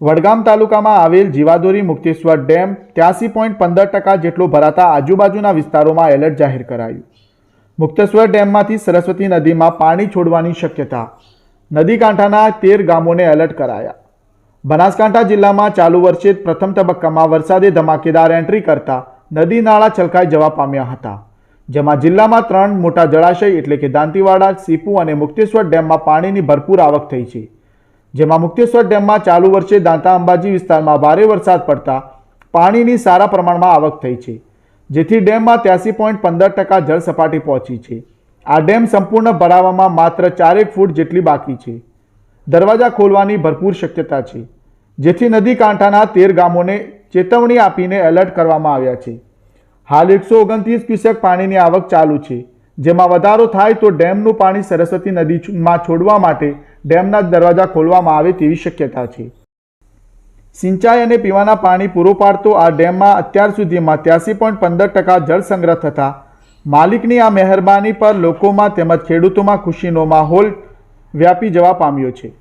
વડગામ તાલુકામાં આવેલ જીવાદોરી મુક્તેશ્વર ડેમ ત્યાસી પોઈન્ટ પંદર ટકા જેટલો ભરાતા આજુબાજુના વિસ્તારોમાં એલર્ટ જાહેર કરાયું. મુક્તેશ્વર ડેમમાંથી સરસ્વતી નદીમાં પાણી છોડવાની શક્યતા. નદી કાંઠાના તેર ગામોને એલર્ટ કરાયા. બનાસકાંઠા જિલ્લામાં ચાલુ વર્ષે પ્રથમ તબક્કામાં વરસાદે ધમાકેદાર એન્ટ્રી કરતા નદી નાળા છલકાઈ જવા પામ્યા હતા. જેમાં જિલ્લામાં ત્રણ મોટા જળાશય એટલે કે દાંતીવાડા, સીપુ અને મુક્તેશ્વર ડેમમાં પાણીની ભરપૂર આવક થઈ છે. જેમાં મુક્તેશ્વર ડેમમાં ચાલુ વર્ષે દાંતા અંબાજી વિસ્તારમાં ભારે વરસાદ પડતા પાણીની સારા પ્રમાણમાં આવક થઈ છે, જેથી ડેમમાં ત્યાસી પોઈન્ટ પંદર ટકા જળ સપાટી પહોંચી છે. આ ડેમ સંપૂર્ણ ભરાવામાં માત્ર ચારેક ફૂટ જેટલી બાકી છે. દરવાજા ખોલવાની ભરપૂર શક્યતા છે, જેથી નદી કાંઠાના તેર ગામોને ચેતવણી આપીને એલર્ટ કરવામાં આવ્યા છે. હાલ એકસો ઓગણત્રીસ ક્યુસેક પાણીની આવક ચાલુ છે, જેમાં વધારો થાય તો ડેમનું પાણી સરસ્વતી નદીમાં છોડવા માટે ડેમના દરવાજા ખોલવામાં આવે તેવી શક્યતા છે. સિંચાઈ અને પીવાના પાણી પૂરું પાડતો આ ડેમમાં અત્યાર સુધીમાં ત્યાસી પોઈન્ટ પંદર ટકા જળ સંગ્રહ થતા માલિકની આ મહેરબાની પર લોકોમાં તેમજ ખેડૂતોમાં ખુશીનો માહોલ વ્યાપી જવા પામ્યો છે.